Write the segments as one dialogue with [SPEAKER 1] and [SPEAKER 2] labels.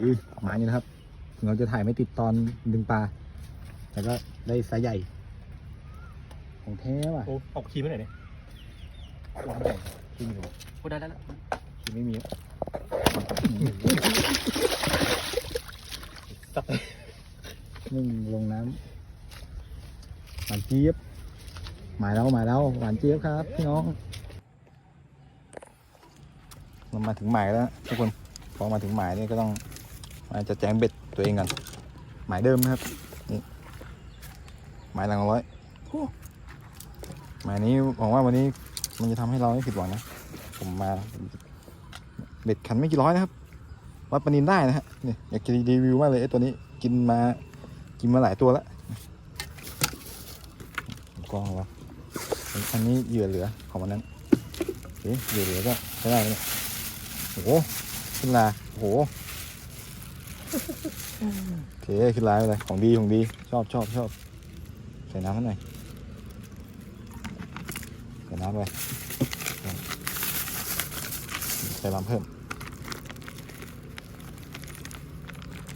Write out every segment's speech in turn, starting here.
[SPEAKER 1] อุ้ยหมาอยู่นะครับถึงเราจะถ่ายไม่ติดตอนดึงปลา แต่ก็ได้ไซส์ใหญ่ ของแท้ว่ะ
[SPEAKER 2] โอ้ออกคีย์ไม่ไหนเนี่ย
[SPEAKER 1] วางใหญ่ที่มี
[SPEAKER 2] พูดได้แล้ว
[SPEAKER 1] ที่ไม่มี
[SPEAKER 2] สับ
[SPEAKER 1] นึ่งลงน้ำหวานเจี๊ยบหมายแล้วหมายแล้วหวานเจี๊ยบครับพี่น้องเรามาถึงหมายแล้วนะทุกคนพอมาถึงหมายนี่ก็ต้อง มาจะแจ้งเบ็ดตัวเองกันหมายเดิมนะครับนี่หมายหลังร้อยโอ้หมายนี้หวังว่าวันนี้มันจะทำให้เราไม่ผิดหวังนะผมมาเบ็ดขันไม่กี่ร้อยนะครับวัดปลานินได้นะฮะนี่อยากจะรีวิวมากเลยไอ้ตัวนี้กินมากินมาหลายตัวแล้วกองวะอันนี้เหยื่อเหลือของวันนั้นโอเคเหยื่อเหลือก็ใช้ได้เลยโอ้โหขึ้นลาโอ้โห โอเคขึ้นลาไปเลยของดีของดีชอบชอบชอบใส่น้ำให้หน่อยใส่น้ำไปใส่น้ำเพิ่ม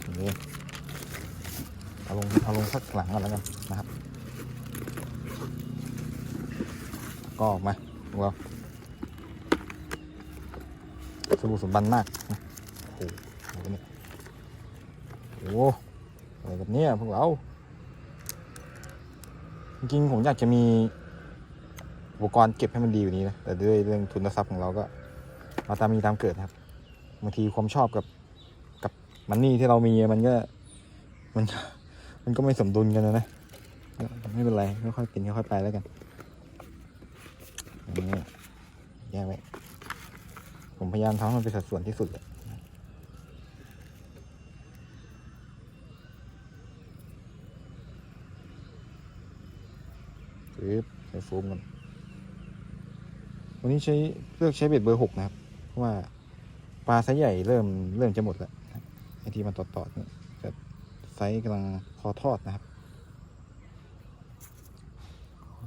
[SPEAKER 1] โอเคเอาลงเอาลงสักหลังก่อนแล้วกันนะครับก็ออกมาของเราสบู่สมบันมากนะโอ้โหอะไรเนี่ยโอ้โหอะไรแบบนี้พวกเรา จริงๆผมอยากจะมีอุปกรณ์เก็บให้มันดีกว่านี้นะ แต่ด้วยเรื่องทุนทรัพย์ของเราก็มาตามมีตามเกิดครับ บางทีความชอบกับกับมันนี่ที่เรามีมันก็มันมันก็ไม่สมดุลกันนะนะ ไม่เป็นไรค่อยๆกินค่อยๆไปแล้วกันอย่างนี้แยกไว้ผมพยายามทำให้มันเป็นสัดส่วนที่สุดเลย ปึ๊บใส่โฟมกันวันนี้ใช้เลือกใช้เบ็ดเบอร์หกนะครับ เพราะว่าปลาไซส์ใหญ่เริ่มเริ่มจะหมดแล้วไอที่มันตอดๆนี่จะไซส์กำลังพอทอดนะครับ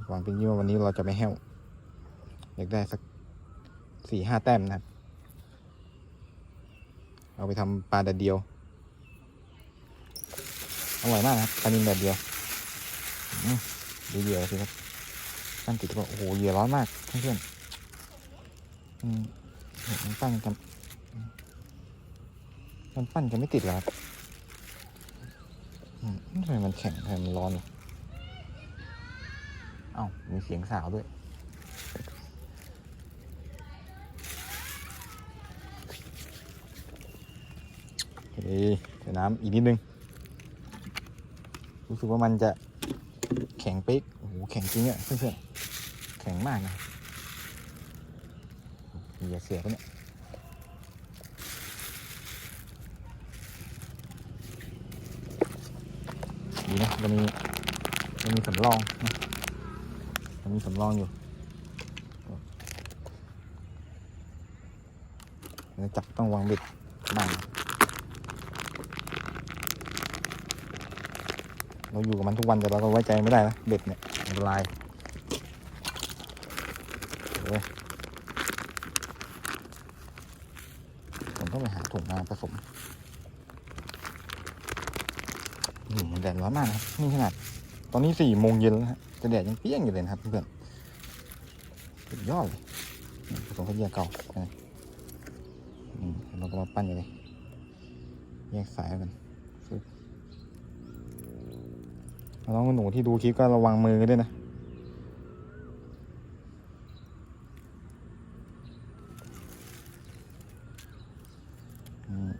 [SPEAKER 1] หวังเป็นยี่ว่าวันนี้เราจะไม่แห้วอยากได้สักสี่ห้าแต้มนะครับ เอาไปทำปลาแดดเดียว อร่อยมากนะครับปลานินแดดเดียวอืมดูเหยื่อสิครับ ปั้นติดว่าโอ้โหเหยื่อร้อนมากเพื่อนๆอืมเห็นมันปั้นกันมันปั้นกันไม่ติดเหรอทำไมมันแข็งทำไมมันร้อนเอ้ามีเสียงสาวด้วยเคใส่น้ำอีกนิดนึง รู้สึกว่ามันจะแข็งเป๊กโอ้โห แข็งจริงอะเพื่อนๆ ข็งมากนะอย่าเสียปะเนี่ยดีนะจะมีจะมีสำรองนะจะมีสำรองอยู่จับต้องวางเบ็ดบ้างเราอยู่กับมันทุกวันแต่เราก็ไว้ใจไม่ได้นะเบ็ดเนี่ยอันตราย โอ้ยผมต้องไปหาถุงมาผสมนี่มันแดดร้อนมากนะนี่ขนาด ตอนนี้สี่โมงเย็นแล้วนะฮะจะแดดยังเปี้ยงอยู่เลยนะครับเพื่อนสุดยอดเลยผสมขยียเก่านะอืมเราก็มาปั้นอยู่เลยแยกสายกันน้องหนูที่ดูคลิปก็ระวังมือด้วยนะ อืม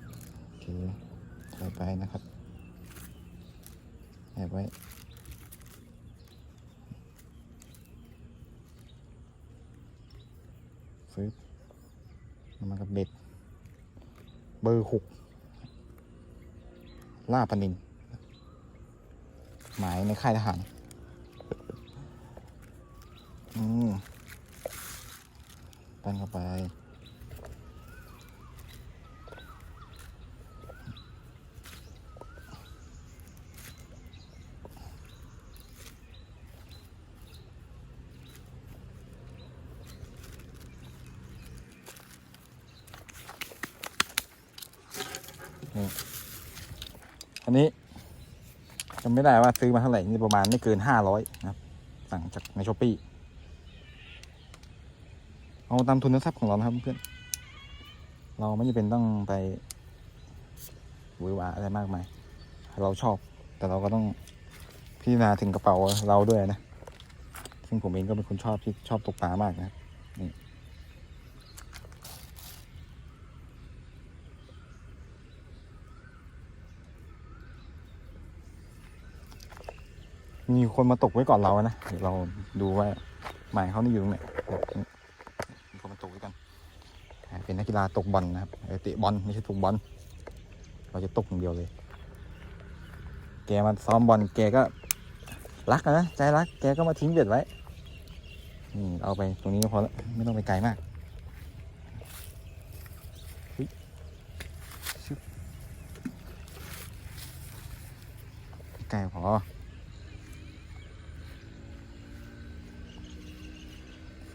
[SPEAKER 1] โอเคใส่ไปนะครับแอบไว้ซื้อมันกับเบ็ด เบอร์หกล่าปนิน หมายในค่ายทหาร อืมปั้นเข้าไป นี่อันนี้จำไม่ได้ว่าซื้อมาเท่าไหร่นี่ประมาณไม่เกินห้าร้อยนะครับสั่งจากในช้อปปี้เอาตามทุนทรัพย์ของเรานะครับเพื่อนเราไม่จำเป็นต้องไปหวือหวาอะไรมากมาย เราชอบ แต่เราก็ต้องพิจารณาถึงกระเป๋าเราด้วยนะ ซึ่งผมเองก็เป็นคนชอบที่ชอบตกปลามากนะครับนี่ มีคนมาตกไว้ก่อนเรานะเดี๋ยวเราดูว่าหมายเขานี่อยู่ตรงไหนมีคนมาตกไว้กันเป็นนักกีฬาตกบอลนะครับเตะบอลไม่ใช่ตกบอลเราจะตกอย่างเดียวเลย แกมาซ้อมบอลแกก็รักนะใจรักแกก็มาทิ้งเบ็ดไว้นี่เอาไปตรงนี้ก็พอแล้วไม่ต้องไปไกลมากไกลพอ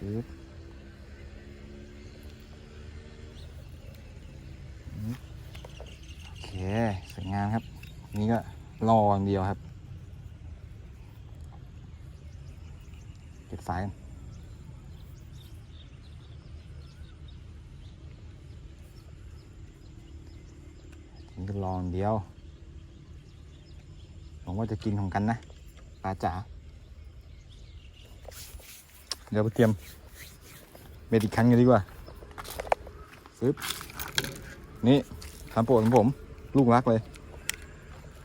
[SPEAKER 1] ชึบโอเค สวยงามครับ นี่ก็รออย่างเดียวครับ เก็บสายกันนี่ก็ลออย่างเดียวหวังว่าจะกินของกันนะปลาจ๋า เดี๋ยวไปเตรียมเบ็ดอีกครั้งกันดีกว่าซึบนี่ทำโปรดของผม ลูกรักเลย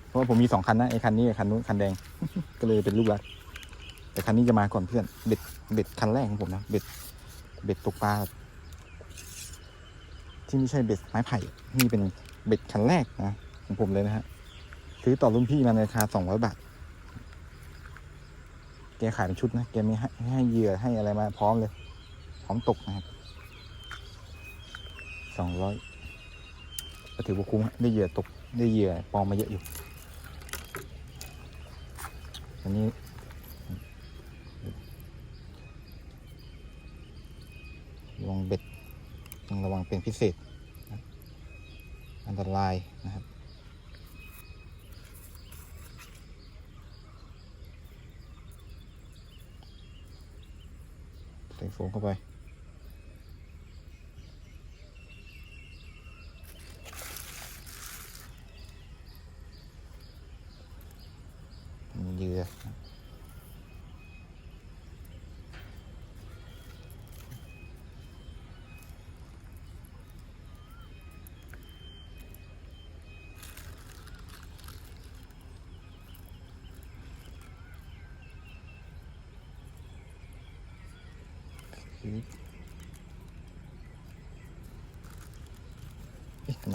[SPEAKER 1] เพราะว่าผมมีสองคันนะไอ้คันนี้กับคันนู้นคันแดง ก็เลยเป็นลูกรัก แต่คันนี้จะมาก่อนเพื่อนเบ็ดเบ็ดคันแรกของผมนะเบ็ดเบ็ดตกปลาที่ไม่ใช่เบ็ดไม้ไผ่นี่เป็นเบ็ดคันแรกนะของผมเลยนะฮะซื้อต่อรุ่นพี่มาในราคาสองร้อยบาท แกขายเป็นชุดนะ แกม่ให้ให้เหยื่อให้อะไรมาพร้อมเลย พร้อมตกนะครับสองร้อยก็ถือว่าคุ้มได้เหยื่อตกได้เหยื่อปลอมมาเยอะอยู่อันนี้ระวังเบ็ดต้องระวังเป็นพิเศษ อันตรายนะครับ ใส่โฟมเข้าไปมีเหยื่อคือ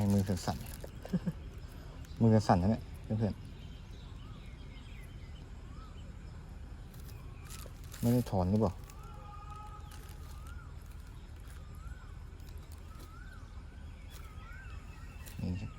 [SPEAKER 1] ไมมือสั่น มือสั่นนะเนี่ยเพื่อนๆไม่ได้ถอนหรือเปล่า นี่ครับ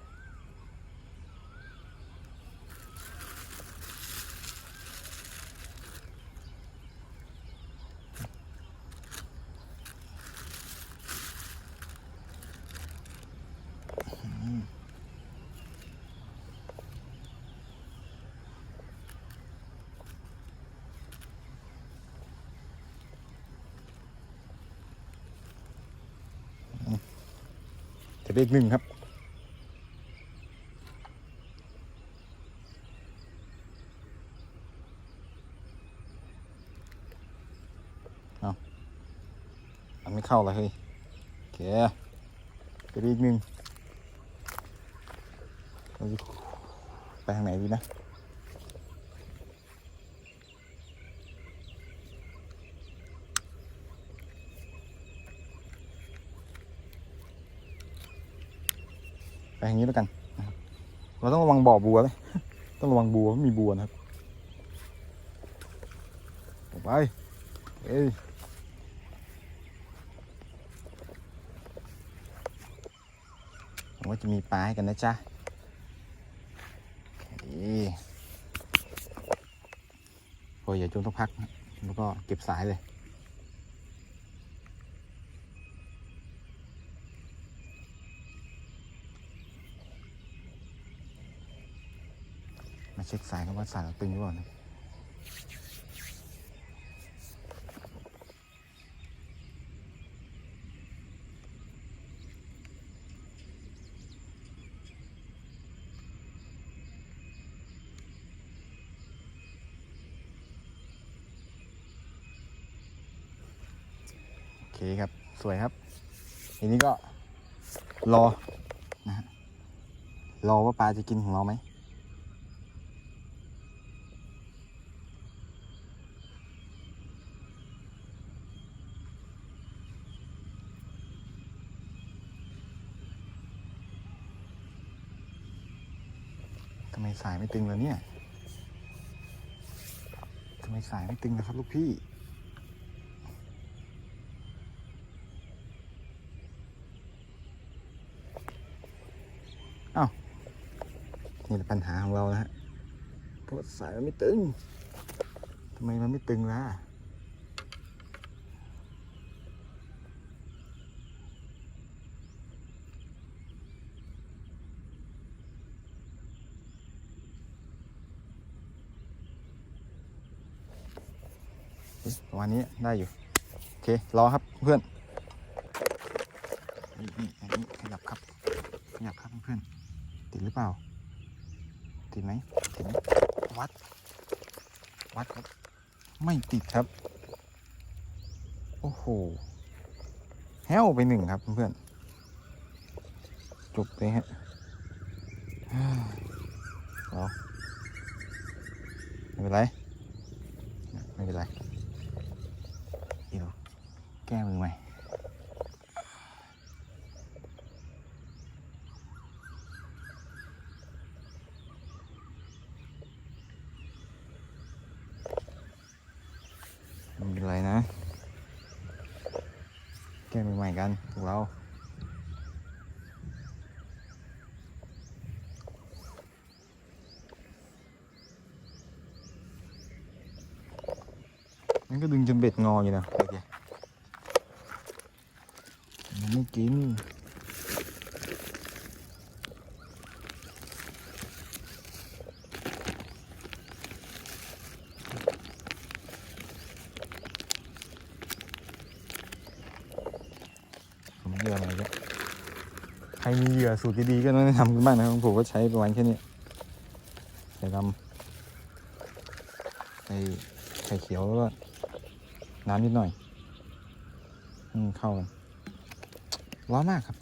[SPEAKER 1] จะได้อีกหนึ่งครับเอาอันไม่เข้าเลยเฮ้ยโอเคได้อีกหนึ่งเราจะไปทางไหนดีนะ อย่างนี้แล้วกันนะครับเราต้องระวังบ่อบัวเลยต้องระวังบัวมีบัวนะครับไปเอ้ยว่าจะมีปลาให้กันนะจ๊ะโอเคโอ้ยอย่าจนต้องพัก แล้วก็เก็บสายเลย มาเช็คสายกันว่าสายเราตึงหรือเปล่านะโอเคครับ สวยครับทีนี้ก็รอนะฮะรอว่าปลาจะกินของเราไหม ทำไมสายไม่ตึงแล้วเนี่ยทำไมสายไม่ตึงนะครับลูกพี่ เอ้า นี่ปัญหาของเรานะฮะเพราะสายมันไม่ตึง ทำไมมันไม่ตึงล่ะ ประมาณนี้ได้อยู่ โอเค รอครับเพื่อนนี่นี่อันนี้ขยับครับ ขยับครับเพื่อนติดหรือเปล่า ติดไหมติดไหมวัด วัดครับ ไม่ติดครับ โอ้โหแห้วไปหนึ่งครับเพื่อนจบเลยฮะเฮ้ยเอาไม่เป็นไร ไม่เป็นไร แก้มือใหม่ไม่เป็นไรนะแก้มือให มันไม่กินผมเหยื่อมาอีกแล้วใครมีเหยื่อสูตรดีๆก็แนะนำกันบ้างนะครับผมก็ใช้ประมาณแค่นี้ใส่ดำใส่ไข่เขียวแล้วก็น้ำนิดหน่อยให้มันเข้ากัน ร้อนมากครับ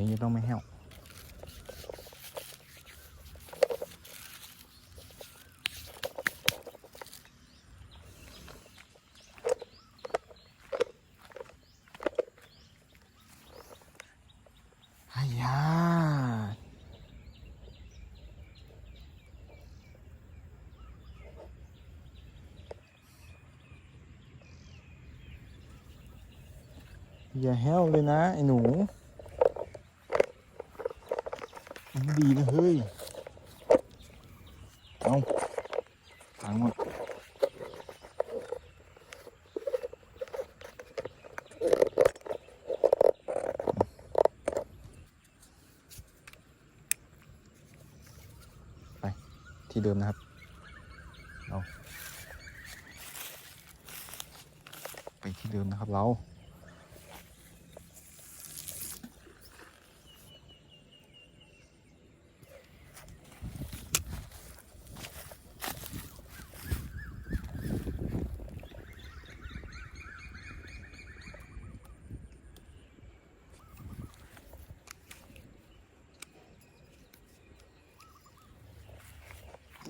[SPEAKER 1] นี้ต้องไม่แห้วไอ้ยาอย่าแห้วเลยนะ ไอ้หนู มันไม่ ดีนะเฮ้ย เอาฟังหมดไป ที่เดิมนะครับเราไปที่เดิมนะครับเรา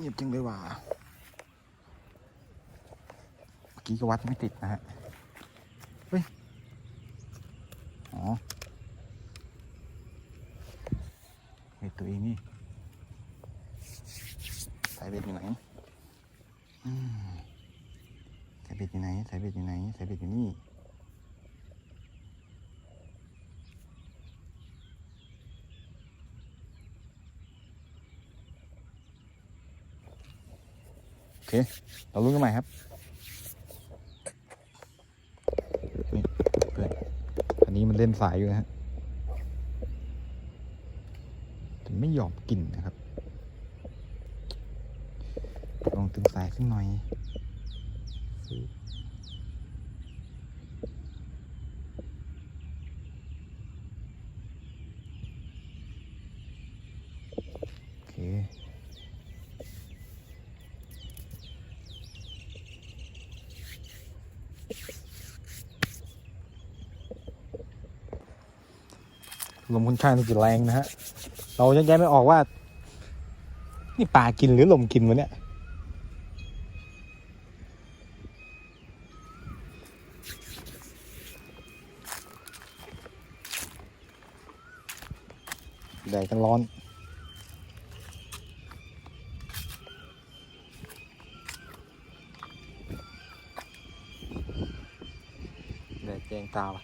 [SPEAKER 1] ยบจริงเลยว่ะเมื่อกี้ก็วัดไม่ติดนะฮะ เฮ้ย อ๋อเบ็ดตัวเองนี่สายเบ็ดอยู่ไหนอืมสายเบ็ดอยู่ไหนสายเบ็ดอยู่ไหนสายเบ็ดอยู่นี่ โอ เค เราลุ้นกันใหม่ครับนี่เพื่อนอันนี้มันเล่นสายอยู่นะฮะแต่ไม่ยอมกินนะครับ ลองตึงสายขึ้นหน่อยฟื้บโอเค ล มค่อนข้างที่จะแรงนะฮะ เรายังแยกไม่ออกว่า นี่ปลากินหรือลมกินวะเนี่ยแดดกันร้อนแดดแยงตาว่ะ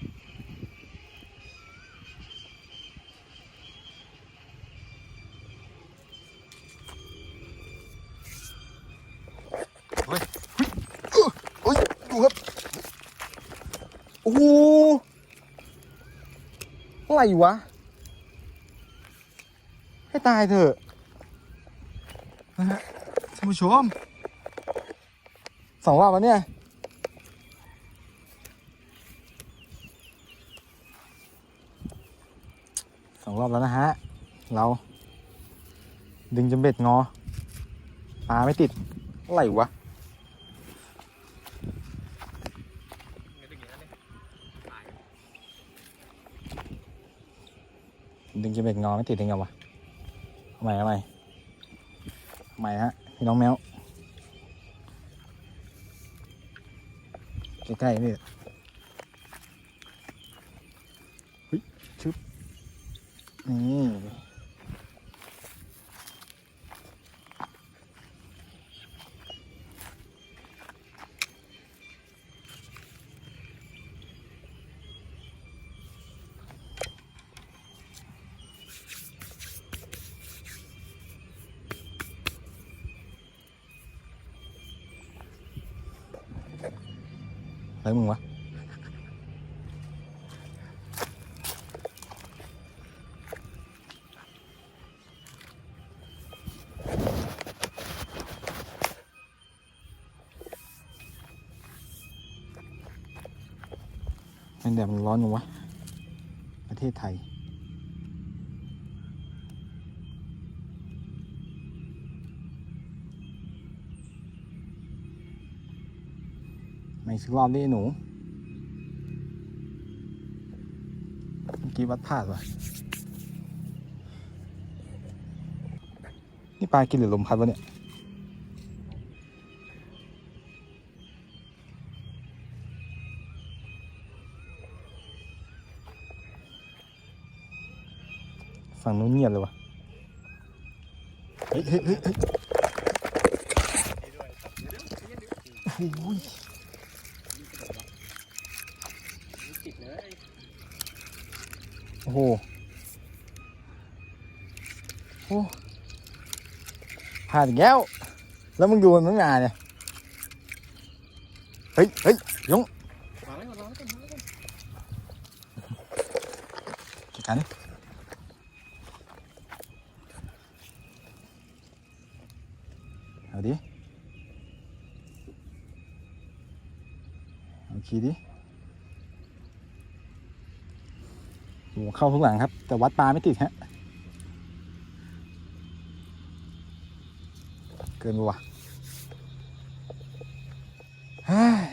[SPEAKER 1] วะ ให้ตายเถอะนะฮะท่านผู้ชมสองรอบแล้วเนี่ยสองรอบแล้วนะฮะ เรา ดึงจนเบ็ดงอปลาไม่ติดอะไรวะ ดึงจะเบ็ดงอไม่ติดยังไงวะทำไมทำไมทำไมฮะพี่น้องแมวใกล้ๆนี่เฮ้ยชึบนี่ อะไรมึงวะแดดมันร้อนอยู่วะ ประเทศไทย ไม่สักรอบดิหนู เมื่อกี้วัดพลาดว่ะ นี่ปลากินหรือลมพัดวะเนี่ย ฝั่งนู้นเงียบเลยวะเฮ้ยเฮ้ยเฮ้ยเฮ้ยโอ้โห
[SPEAKER 2] ติดเลย
[SPEAKER 1] โอ้โหโอ้พลานแกแล้วแล้วมึงดูมันตั้งนานเนี่ย เฮ้ยเฮ้ยยง
[SPEAKER 2] วางไว้ก่อนวางไว้ก่อนวางไว้ก่อน
[SPEAKER 1] จัดการดิเอาดิ เอาคีย์ดิ โอ้โหเข้าทุกหลังครับ แต่วัดปลาไม่ติดฮะ เกินไปว่ะเฮ้ย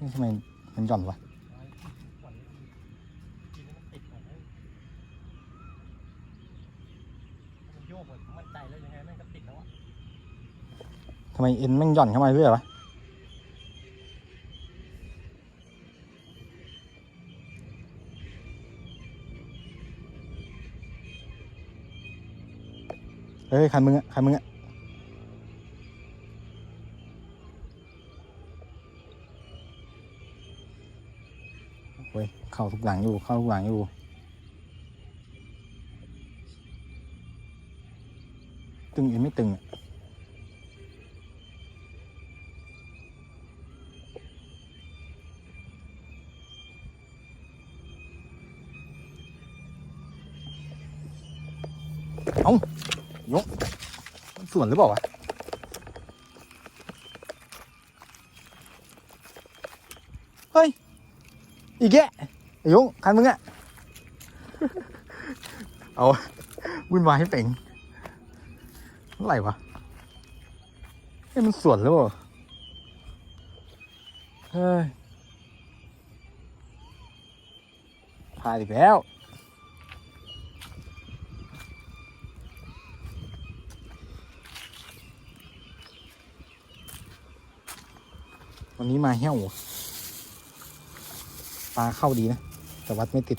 [SPEAKER 1] นี่ทำไมมันหย่อนวะ
[SPEAKER 2] หวังกินให้มันติดก่อนนะมันโยกเหมือนมั่นใจแล้วยังไงแม่งก็ติดแล้วอะ
[SPEAKER 1] ทำไมเอ็นแม่งหย่อนเข้ามาเรื่อยวะเฮ้ยคันมึงอะคันมึงอะโอ้ยเข้าทุกหลังอยู่ เข้าทุกหลังอยู่ตึงเอ็นไม่ตึงอะ วนหรือเปล่าวะเฮ้ย อีกแกะไอ้ยงคันมึงอะเอาวุ่นวายให้เป่งเท่าไรวะเฮ้มันสวนหรือเปล่าเฮ้ยพลาดอีกแล้ว วันนี้มาเหี้ยวปลาเข้าดีนะ แต่วัดไม่ติด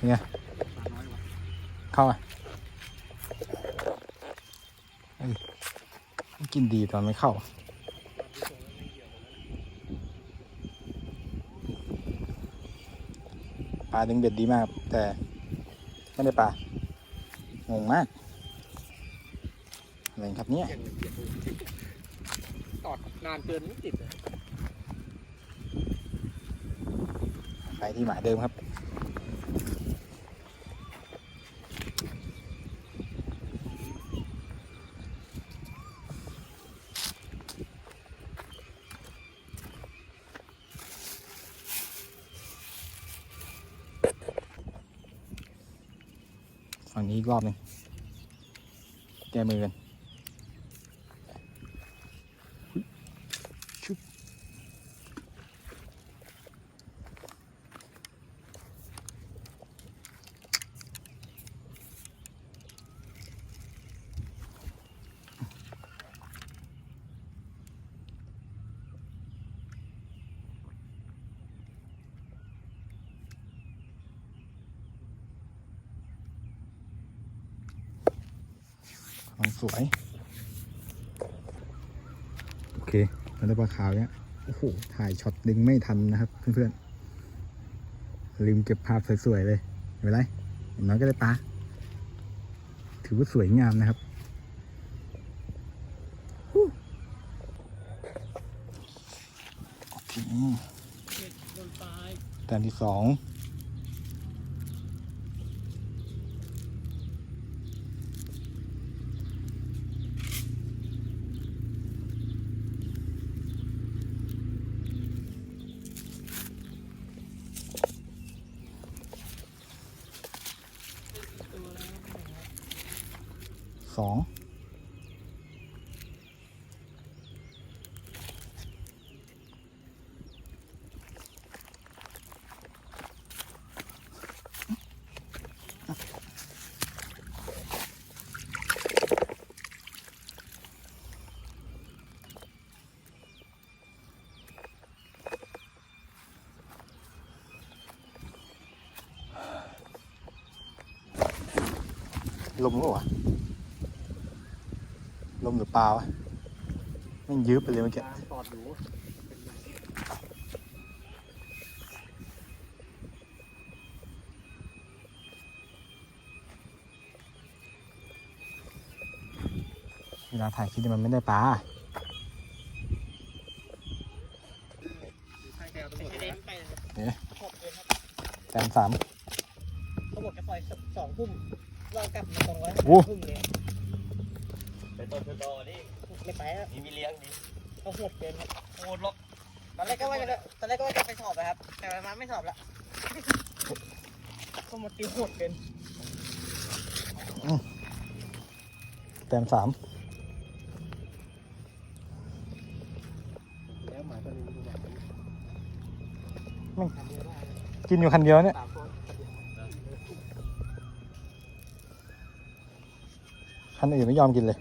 [SPEAKER 2] ปลาน้อยวะ
[SPEAKER 1] เข้าอะเอ้ยกินดีตอนไม่เข้า ปลาดึงเบ็ดดีมาก แต่ไม่ได้ปลางงมากอะไรครับเนี่ย
[SPEAKER 2] เกี่ยงเลยเกี่ยงเลยตอดนานเกินไม่ติดเลย
[SPEAKER 1] ไปที่หมายเดิมครับ รอบหนึ่งแก้มือกัน สวย โอเคแล้วได้ปลาขาวเนี่ยโอ้โหถ่ายช็อตดึงไม่ทันนะครับ เพื่อนๆลืมเก็บภาพสวยๆเลยไม่เป็นไรอย่างน้อยก็ได้ปลาถือว่าสวยงามนะครับฮู้โอเค
[SPEAKER 2] โดนปลาย
[SPEAKER 1] แต้มที่สอง สองลมหรือเปล่าวะลมหรือปลาวะมันยืบไปเลยเมื่อกี้
[SPEAKER 2] ตามตอดหนู
[SPEAKER 1] เวลาถ่ายคลิปนี่มันไม่ได้ปลา
[SPEAKER 2] ใช่แกเอาตำรวจ
[SPEAKER 3] ไม่
[SPEAKER 2] ไป
[SPEAKER 3] ได้
[SPEAKER 2] นะ
[SPEAKER 3] ไปเลย
[SPEAKER 1] เนี่ย
[SPEAKER 3] หกเดือนครับ
[SPEAKER 1] แต้มสาม
[SPEAKER 3] เขาบอกจะปล่อยสองทุ่มเรากลับมาตรงไว้
[SPEAKER 1] โอ้
[SPEAKER 3] ทุ่มเลย
[SPEAKER 4] ไปต้นไปต่อนี่
[SPEAKER 3] ไม่ไปแล้ว
[SPEAKER 4] นี่มีเลี้ยงดิ
[SPEAKER 3] เขาหดเกินครับ
[SPEAKER 4] โคตรหรอก
[SPEAKER 3] ตอนแรกก็ว่าจะตอนแรกก็ว่าจะไปสอบนะครับ แต่มาไม่สอบละเขาหมดตีโหดเกิน
[SPEAKER 1] แต้มสาม
[SPEAKER 2] แล้วหมายตัวนี้มันดูแบบ
[SPEAKER 1] มัน
[SPEAKER 2] ทำเยอะได้นะ
[SPEAKER 1] กินอยู่คันเดียวเนี่ย
[SPEAKER 2] สามตัว
[SPEAKER 1] คันอื่นไม่ยอมกินเลย